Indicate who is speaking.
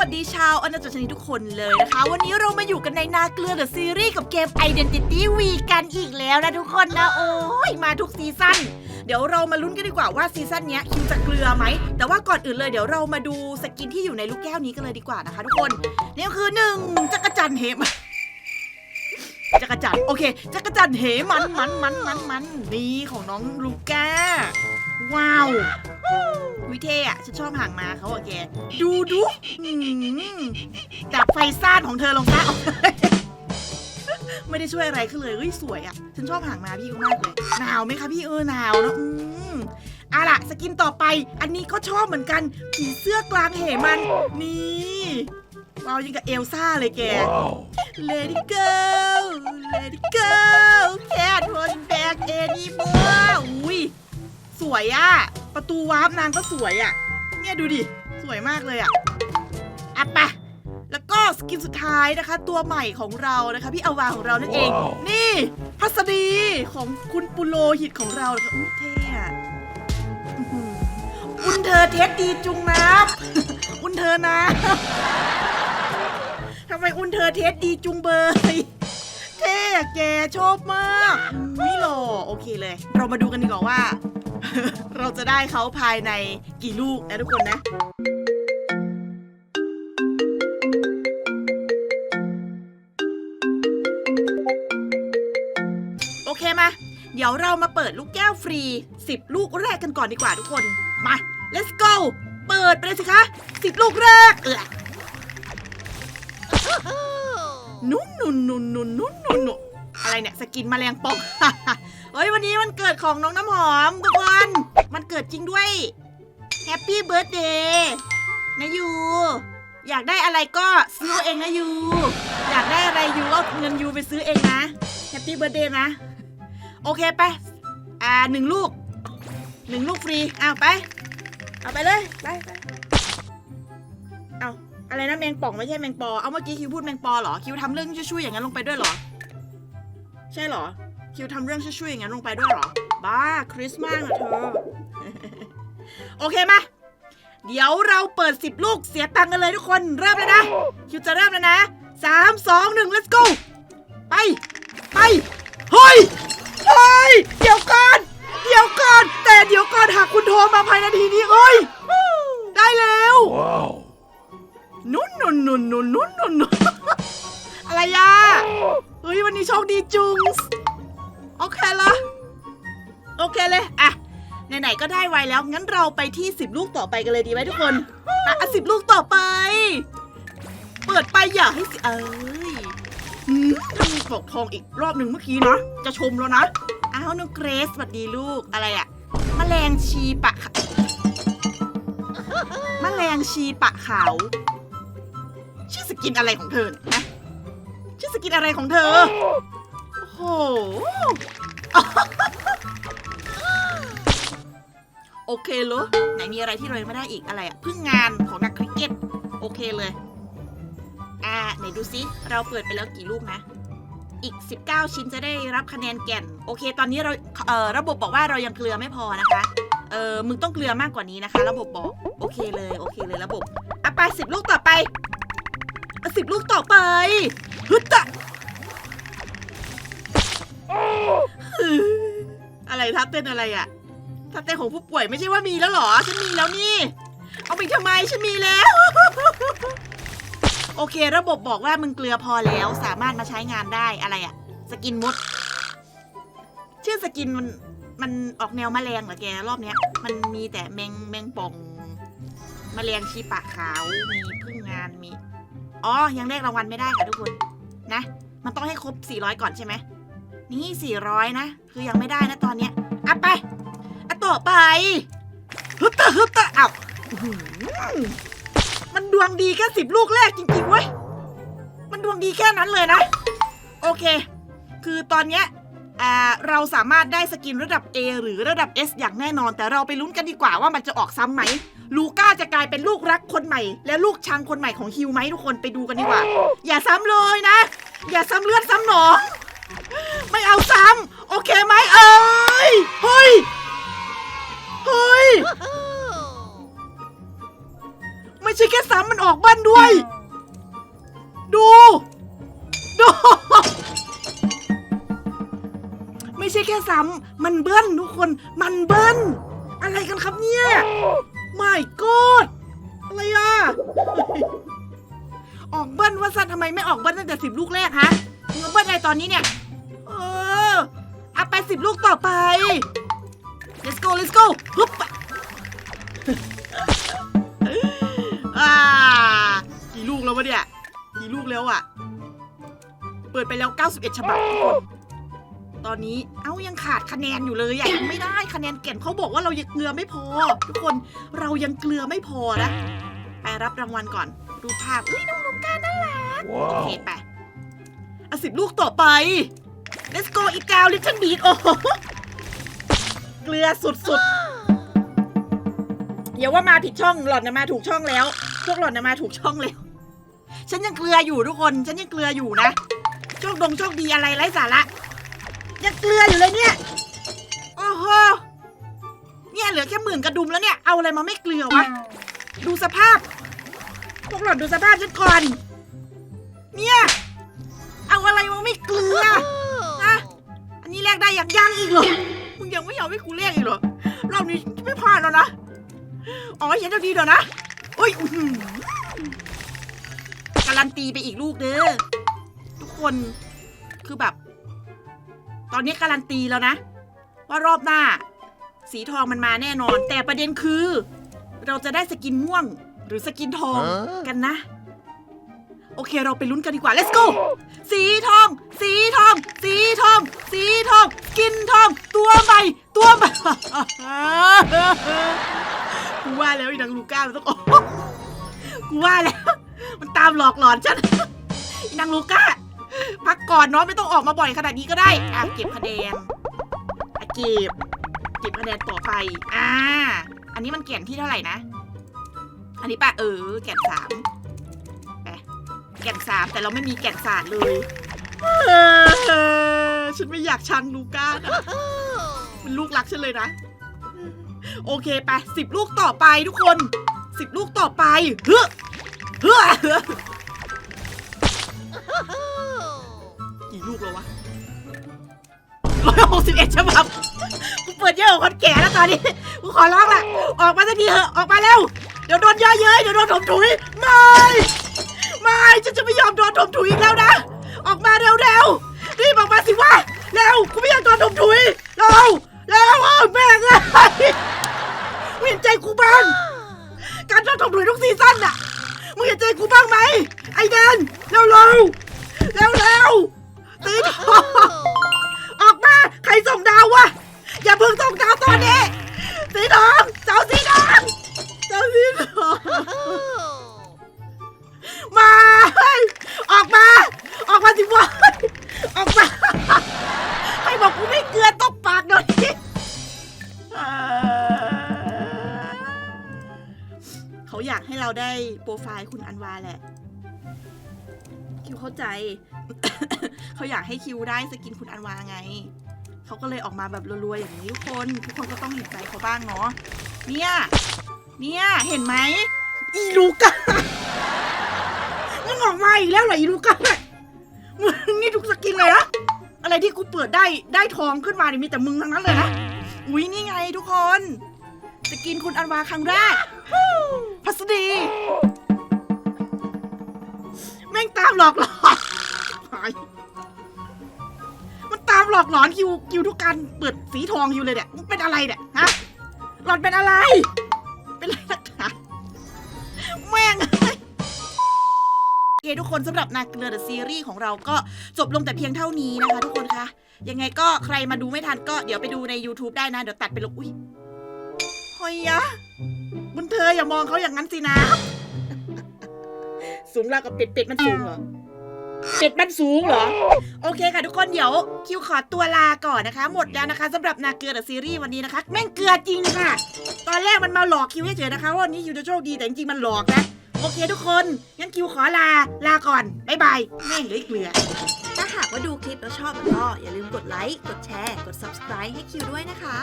Speaker 1: วัสดีชาวอนาจักรชนิดทุกคนเลยนะคะ วันนี้เรามาอยู่กันในนาเกลือเดอะซีรีส์กับเกม Identity V กันอีกแล้วนะทุกคนนะ โอ้ยมาทุกซีซั่นเดี๋ยวเรามาลุ้นกันดีกว่าว่าซีซั่นนี้คิวจะเกลือไหม แต่ว่าก่อนอื่นเลยเดี๋ยวเรามาดูสกินที่อยู่ในลูกแก้วนี้กันเลยดีกว่านะคะทุกคนนี่ก็คือหนึ่งจักรจันเหมจักรจันโอเค จักรจันเหมันมันมันมันมันนี่ของน้องลูก้าว้าว วิเทอะฉันชอบห่างมาเขาอะแก ดูดูอืมดับไฟซ่านของเธอลงซะ ไม่ได้ช่วยอะไรขึ้นเลยเฮ้ยสวยอะฉันชอบห่างมาพี่เขามากเลยหนาวไหมคะพี่เออหนาวนะอืมเอาล่ะสกินต่อไป อันนี้ก็ชอบเหมือนกันผีเสื้อกลางเหมันนี่ว้าวยังกับเอลซ่าเลยแก Let it go Let it go Cat holding back anymore อุ้ย สวยอะประตูวาร์ปนางก็สวยอะเนี่ยดูดิ สวยมากเลยอะอะไปะแล้วก็สกินสุดท้ายนะคะ ตัวใหม่ของเรานะคะ พี่อาวาของเรานั่นเองนี่ พัสดีของคุณปุโรหิตของเรานะคะอุ้ยเท่อะอื้อหืออุนเธอเท็ดดีจุงนะอุนเธอนะทำไมอุนเธอเทสดีจุงเบย เท่อะแกชอบมาก ไม่หล่อโอเคเลย เรามาดูกันดีกว่าว่า เราจะได้เขาภายในกี่ลูกนะทุกคนนะโอเคมา เดี๋ยวเรามาเปิดลูกแก้วฟรี 10 ลูกแรกกันก่อนดีกว่าทุกคน มา let's go เปิดไปเลยสิคะ 10 ลูกแรกเออนุ่นนุ่นนุ่นนุ่นนุ่นนุ่นนุ่นอะไรเนี่ย สกินแมลงป่อง เฮ้ยวันนี้วันเกิดของน้องน้ำหอมทุกคน มันเกิดจริงด้วยแฮปปี้เบิร์ a เดย์นะยูอยากได้อะไรก็ซื้อเองนะยูอยากได้อะไรยูเอาเงินยูไปซื้อเองนะแฮปปี้เบิร์ a เดย์นะ โอเคไป อ่าหนึ่งลูกหนึ่งลูกฟรีเอาไป เอาไปเลยไปไปเอาอะไรนะแมงป่องไม่ใช่แมงปอ เอาเมื่อกี้คิวพูดแมงปอเหรอ คิวทำเรื่องช่วยๆอย่างนั้นลงไปด้วยเหรอ ใช่เหรอ คิวทำเรื่องช่วยๆอย่างนั้นลงไปด้วยเหรอ บ้าคริสต์มาสอะเธอ โอเคมา เดี๋ยวเราเปิด 10 ลูกเสียตังค์กันเลยทุกคน เริ่มเลยนะ คิวจะเริ่มแล้วนะสามสองหนึ่ง let's go ไป ไป เฮ้ย เฮ้ย เดี๋ยวก่อน เดี๋ยวก่อน แต่เดี๋ยวก่อนหากคุณโทรมาภายในนาทีนี้เอ้ย ได้แล้ว
Speaker 2: Wow.
Speaker 1: นุ่นนุ่นนุ่นนุ่นนุ่นนุ่นนุ่นอะไรอะเฮ้ย วันนี้โชคดีจุง โอเคละโอเคเลยอะไหนๆก็ได้ไวแล้ว งั้นเราไปที่10ลูกต่อไปกันเลยดีไหมทุกคนอะสิบลูกต่อไป เปิดไปอย่าให้เสียเอ้ยถ้ามีปกทองอีกรอบหนึ่งเมื่อกี้นะ จะชมแล้วนะ อ้าวน้องเกรซสวัสดีลูกอะไรอะแมลงชีปะขะแมลงชีปะขาวชื่อสกินอะไรของเธอเนี่ยนะชื่อสกินอะไรของเธอ ห โอเคเหรอไหนมีอะไรที่เรายังไม่ได้อีกอะไรอะพึ่งงานของนักคริกเก็ต โอเคเลย อ่า ไหนดูซิ เราเปิดไปแล้วกี่ลูกนะ อีก 19 ชิ้นจะได้รับคะแนนแก่น โอเค ตอนนี้เราเอ่อระบบบอกว่าเรายังเกลือไม่พอนะคะ เออมึงต้องเกลือมากกว่านี้นะคะ ระบบบอก โอเคเลย โอเคเลยระบบ อะไปสิบลูกต่อไปสิบลูกต่อไปฮึดตะ อะไรท่าเต้นอะไรอะท่าเต้นของผู้ป่วยไม่ใช่ว่ามีแล้วหรอ ฉันมีแล้วนี่ เอาไปทำไมฉันมีแล้ว โอเค ระบบบอกว่ามึงเกลือพอแล้วสามารถมาใช้งานได้อะไรอะสกินมด ชื่อสกินมันมันออกแนวแมลงเหรอแกรอบเนี้ย มันมีแต่แมงแมงป่องแมลงชีปากขาวมีพึ่งงานมีอ๋อยังแลกรางวัลไม่ได้ค่ะทุกคนนะ มันต้องให้ครบ 400 ก่อนใช่ไหม นี่ 400 นะ คือยังไม่ได้นะตอนเนี้ยอะไปอะต่อไปฮึบตะฮึบตะอ้าวอื้อหือมันดวงดีแค่สิบลูกแรกจริงๆเว้ย มันดวงดีแค่นั้นเลยนะ โอเค คือตอนเนี้ยอ่าเราสามารถได้สกินระดับ A หรือระดับ S อย่างแน่นอน แต่เราไปลุ้นกันดีกว่าว่ามันจะออกซ้ำไหม ลูก้าจะกลายเป็นลูกรักคนใหม่ และลูกชังคนใหม่ของฮิวไหมทุกคนไปดูกันดีกว่า อย่าซ้ำเลยนะ อย่าซ้ำเลือดซ้ำหนอง ไม่เอาซ้ำโอเคไหมเอ้ยเฮ้ยเฮ้ยไม่ใช่แค่ซ้ำมันออกบ้านด้วย ดู ดู ไม่ใช่แค่ซ้ำมันเบิ้ลทุกคนมันเบิ้ลอะไรกันครับเนี่ยไม่กดอะไรอะออกเบิ้ลว่าซันทำไมไม่ออกเบิ้ลตั้งแต่สิบลูกแรกฮะเบิ้ลอะไรตอนนี้เนี่ย ออเอาไปสิบลูกต่อไป let's go let's go ฮึบอ่ากี่ลูกแล้ววะเนี่ย กี่ลูกแล้วอะเปิดไปแล้ว 91 ฉบับทุกคนตอนนี้ เอ้ายังขาดคะแนนอยู่เลยอะยังไม่ได้คะแนนเก่นเขาบอกว่าเรายังเกลือไม่พอ ทุกคนเรายังเกลือไม่พอนะ ไปรับรางวัลก่อนดูภาพ อุ้ยน้องลูกกาน่ารัก โอเคไปอะสิบลูกต่อไป let's go อีกกาวลิ t เ l นบีดโอ้โหเกลือสุดๆอย่าว่ามาผิดช่องหล่อนนะมาถูกช่องแล้ว พวกหล่อนนะมาถูกช่องแล้ว ฉันยังเกลืออยู่ทุกคน ฉันยังเกลืออยู่นะ โชคดงโชคดีอะไรไร้สาระ ยังเกลืออยู่เลยเนี่ย โอ้โห เนี่ยเหลือแค่หมื่นกระดุมแล้วเนี่ย เอาอะไรมาไม่เกลือวะ ดูสภาพ พวกหล่อนดูสภาพฉันก่อน เนี่ย เอาอะไรมาไม่เกลือ นะอันนี้แลกได้ยังยังอีกเหรอ มึงยังไม่ยอมให้กูแลกอีกเหรอ รอบนี้ไม่พลาดแล้วนะ อ๋อฉันจะดีเดี๋ยวนะอุ้ยอื้อหือการันตีไปอีกลูกเด้อ ทุกคนคือแบบ ตอนนี้การันตีแล้วนะ ว่ารอบหน้า สีทองมันมาแน่นอน แต่ประเด็นคือ เราจะได้สกินม่วงหรือสกินทองกันนะ โอเคเราไปลุ้นกันดีกว่า let's go สีทองสีทอง สีทอง สีทอง สกินทอง ตัวใหม่ ตัวใหม่ กูว่าแล้วอีนางลูก้ามันต้องออกกูว่าแล้ว มันตามหลอกหลอนฉันอีนางลูก้าพักก่อนเนาะไม่ต้องออกมาบ่อยขนาดนี้ก็ได้อะเก็บคะแนนอะเก็บเก็บคะแนนต่อไปอ่าอันนี้มันแก่นที่เท่าไหร่นะ อันนี้ป่ะเออ แก่นสามไปแก่นสามแต่เราไม่มีแก่นศาสตร์เลยฉันไม่อยากชังลูก้านะมันลูกรักฉันเลยนะ โอเคไปสิบลูกต่อไปทุกคนสิบลูกต่อไปเฮ้อเฮ้อกี่ลูกแล้ววะร้อยหกสิบเอ็ดฉบับกูเปิดเยอะกว่าคนแก่แล้วตอนนี้กูขอร้องละออกมาสักทีเถอะออกมาเร็วเดี๋ยวโดนเยอะเย้ยเดี๋ยวโดนถมถุยไม่ไม่ฉันจะไม่ยอมโดนถมถุยอีกแล้วนะ ออกมาเร็วเร็วรีบออกมาสิวะเร็วกูไม่อยากโดนถมถุย กูบ้าง การชอบถมถุยทุกซีซั่นน่ะ มึงเห็นใจกูบ้างไหมไอเดนเร็วเร็วเร็วเร็ว ได้โปรไฟล์คุณอันวาแหละ คิวเข้าใจ เขาอยากให้คิวได้สกินคุณอันวาไง เขาก็เลยออกมาแบบรัวๆอย่างนี้ทุกคน ทุกคนก็ต้องเห็นใจเขาบ้างเนาะ เนี่ย เนี่ย เห็นไหม อีลูกามึงออกมาอีกแล้วเหรออีลูกามึงนี่ทุกสกินเลยนะอะไรที่กูเปิดได้ได้ทองขึ้นมาเนี่ยมีแต่มึงทั้งนั้นเลยนะ อุ้ยนี่ไงทุกคน จะกินคุณอันวาครั้งแรก ดีแม่งตามหลอกหลอนมันตามหลอกหลอนคิวคิวทุกการเปิดสีทองอยู่เลยเนี่ยมึงเป็นอะไรเนี่ยฮะหลอนเป็นอะไร เป็นอะไรนักหนาแม่งเอ้ยโอเคทุกคนสำหรับนาเกลือเดอะซีรีส์ของเราก็จบลงแต่เพียงเท่านี้นะคะ ทุกคนคะยังไงก็ใครมาดูไม่ทันก็เดี๋ยวไปดูใน YouTube ได้นะ เดี๋ยวตัดไปลงอุ้ยหอยยะ บุญเธออย่ามองเขาอย่างนั้นสินะ สูงเรากับเป็ดเป็ดมันสูงเหรอ เป็ดมันสูงเหรอ โอเคค่ะทุกคนเดี๋ยวคิวขอตัวลาก่อนนะคะ หมดแล้วนะคะสำหรับนาเกลือซีรีส์วันนี้นะคะ แม่งเกลือจริงค่ะ ตอนแรกมันมาหลอกคิวเฉยๆนะคะว่าวันนี้คิวจะโชคดีแต่จริงๆมันหลอกนะโอเคทุกคนงั้นคิวขอลาลาก่อนบ๊ายบายแม่งเหลยเกลือ
Speaker 2: ถ้าหากว่าดูคลิปแล้วชอบก็อย่าลืมกดไลค์กดแชร์ กด subscribe ให้คิวด้วยนะคะ